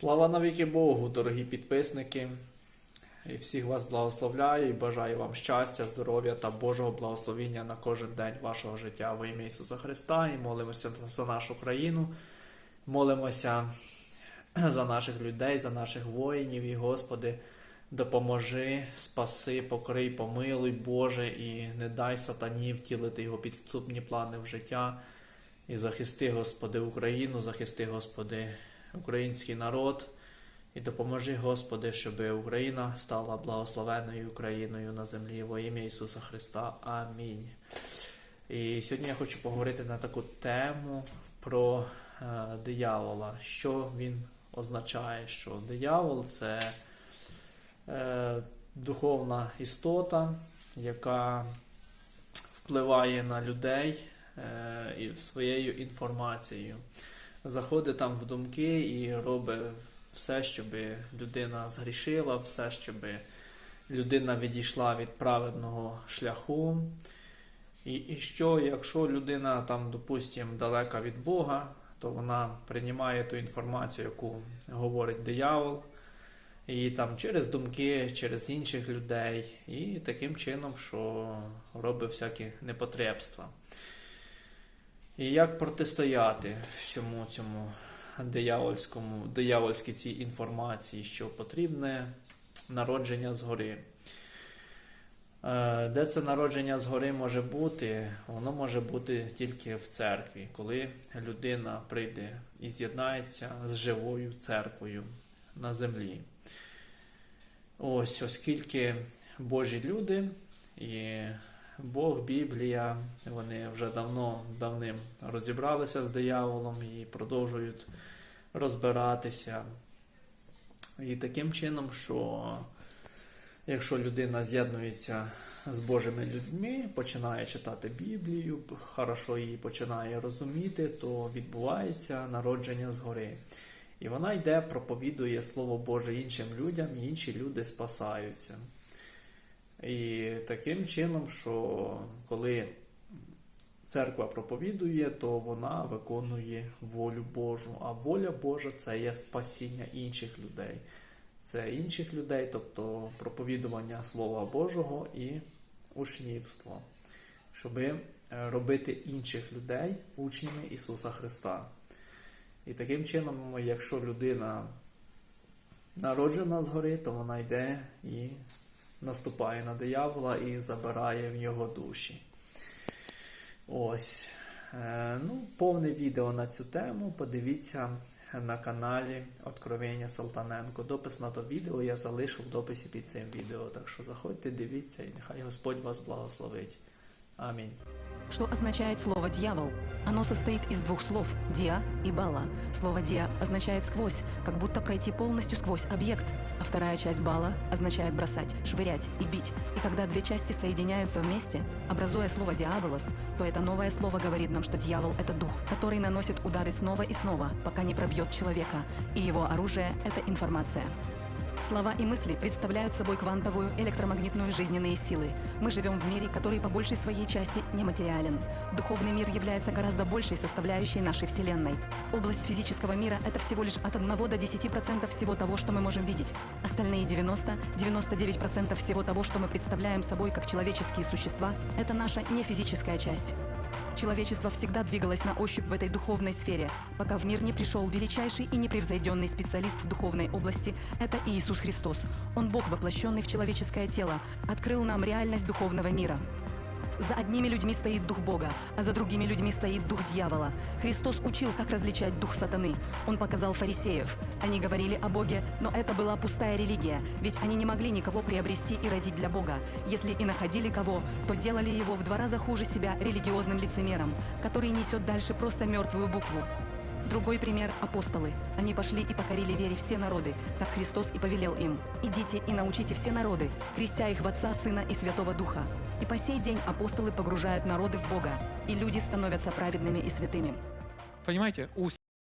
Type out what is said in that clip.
Слава навіки Богу, дорогі підписники. І всіх вас благословляю і бажаю вам щастя, здоров'я та Божого благословіння на кожен день вашого життя во ім'я Ісуса Христа. І молимося за нашу країну, молимося за наших людей, за наших воїнів. І Господи, допоможи, спаси, покрий, помилуй, Боже, і не дай сатані втілити його підступні плани в життя. І захисти, Господи, Україну, захисти, Господи, український народ. І допоможи, Господи, щоб Україна стала благословенною Україною на землі во ім'я Ісуса Христа. Амінь. І сьогодні я хочу поговорити на таку тему про е, диявола. Що він означає? Що диявол це е, духовна істота, яка впливає на людей е, своєю інформацією. Заходить там в думки і робить все, щоб людина згрішила, все, щоб людина відійшла від праведного шляху. І, і що, якщо людина там, допустимо, далека від Бога, то вона приймає ту інформацію, яку говорить диявол, і там через думки, через інших людей, і таким чином, що робить всякі непотребства. І як протистояти всьому цьому диявольському, диявольській цій інформації, що потрібне народження згори. Е, Де це народження згори може бути? Воно може бути тільки в церкві, коли людина прийде і з'єднається з живою церквою на землі. Ось, оскільки Божі люди і Бог, Біблія, вони вже давно давним розібралися з дияволом і продовжують розбиратися. І таким чином, що якщо людина з'єднується з Божими людьми, починає читати Біблію, хорошо її починає розуміти, то відбувається народження згори. І вона йде, проповідує Слово Боже іншим людям, і інші люди спасаються. І таким чином, що коли церква проповідує, то вона виконує волю Божу. А воля Божа це є спасіння інших людей. Це інших людей, тобто проповідування Слова Божого і учнівство, щоб робити інших людей учнями Ісуса Христа. І таким чином, якщо людина народжена згори, то вона йде і наступає на диявола і забирає в нього душі. Ось. Е, ну, повне відео на цю тему подивіться на каналі Откровення Салтаненко. Допис на то відео я залишу в дописі під цим відео. Так що заходьте, дивіться, і нехай Господь вас благословить. Амінь. Что означает слово «дьявол»? Оно состоит из двух слов «диа» и «бала». Слово «диа» означает «сквозь», как будто пройти полностью сквозь объект, а вторая часть «бала» означает «бросать», «швырять» и «бить». И когда две части соединяются вместе, образуя слово «диаболос», то это новое слово говорит нам, что дьявол – это дух, который наносит удары снова и снова, пока не пробьет человека, и его оружие – это информация. Слова и мысли представляют собой квантовую электромагнитную жизненные силы. Мы живем в мире, который по большей своей части нематериален. Духовный мир является гораздо большей составляющей нашей Вселенной. Область физического мира – это всего лишь от 1 до 10% всего того, что мы можем видеть. Остальные 90-99% всего того, что мы представляем собой как человеческие существа – это наша нефизическая часть. Человечество всегда двигалось на ощупь в этой духовной сфере, пока в мир не пришел величайший и непревзойденный специалист в духовной области – это Иисус Христос. Он Бог, воплощенный в человеческое тело, открыл нам реальность духовного мира. За одними людьми стоит дух Бога, а за другими людьми стоит дух дьявола. Христос учил, как различать дух сатаны. Он показал фарисеев. Они говорили о Боге, но это была пустая религия, ведь они не могли никого приобрести и родить для Бога. Если и находили кого, то делали его в два раза хуже себя религиозным лицемером, который несет дальше просто мертвую букву. Другой пример – апостолы. Они пошли и покорили вере все народы, как Христос и повелел им. «Идите и научите все народы, крестя их в Отца, Сына и Святого Духа». И по сей день апостолы погружают народы в Бога, и люди становятся праведными и святыми. Понимаете, у